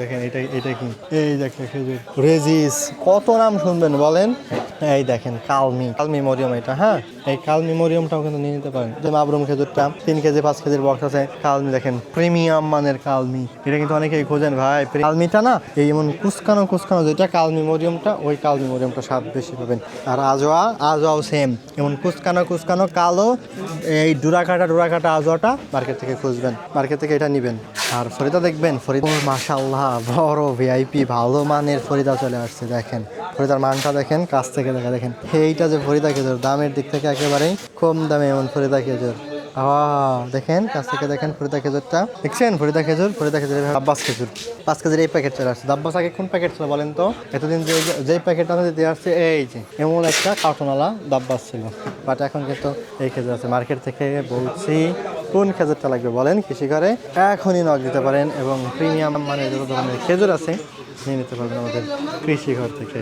দেখেন এটা এটা কি এই দেখেন খেজুর রেজিস, কত নাম শুনবেন বলেন? এই দেখেন, কালমি কালমি এটা হ্যাঁ? এই কিন্তু নিয়ে নিতে পারেন। খেজুরটা, তিন কেজি, পাঁচ কেজির বক্স আছে। কালমি দেখেন প্রিমিয়াম মানের কালমি। এটা কিন্তু অনেকেই খোঁজেন, ভাই কালমিটা না, এই এমন কুচকানো যেটা কালমি মরিয়মটা ওই কালমি মরিয়মটা স্বাদ বেশি পাবেন। আর আজোয়া, আজোয়াও সেম এমন কুচকানো কুচকানো, কালো, এই ডুরাকাটা ডুরাকাটা আজোয়াটা মার্কেট থেকে খুঁজবেন। মার্কেট থেকে এটা নেবেন। আর ফরিদা দেখবেন, ফরিদা মাশাল্লাহ বড় ভিআইপি ভালো মানের ফরিদা চলে আসছে, দেখেন। ফরিদার মানটা দেখেন, কাছ থেকে দেখা, দেখেন। এইটা যে ফরিদা খেজুর, দামের দিক থেকে একেবারেই কম দামে এমন ফরিদা খেজুর। দেখেন কাছ থেকে দেখেন ফরিদা খেজুরটা। দেখছেন? ফরিদা খেজুর ফরিদা খেজুর আব্বাস খেজুর। পাঁচ কেজির এই প্যাকেট চলে আসছে। আব্বাস আগে কোন প্যাকেট ছিল বলেন তো? এতদিন যে যে প্যাকেট আমাদের দিয়ে আসছে এই যে এমন একটা কার্টনওয়ালা দাব্বাস ছিল। বাট এখন কিন্তু এই খেজুর আছে। মার্কেট থেকে বলছি কোন খেজুরটা লাগবে বলেন? কৃষি করে এখনই নক দিতে পারেন এবং প্রিমিয়াম মানে যত ধরনের খেজুর আছে নিয়ে নিতে পারবেন আমাদের কৃষি ঘর থেকে।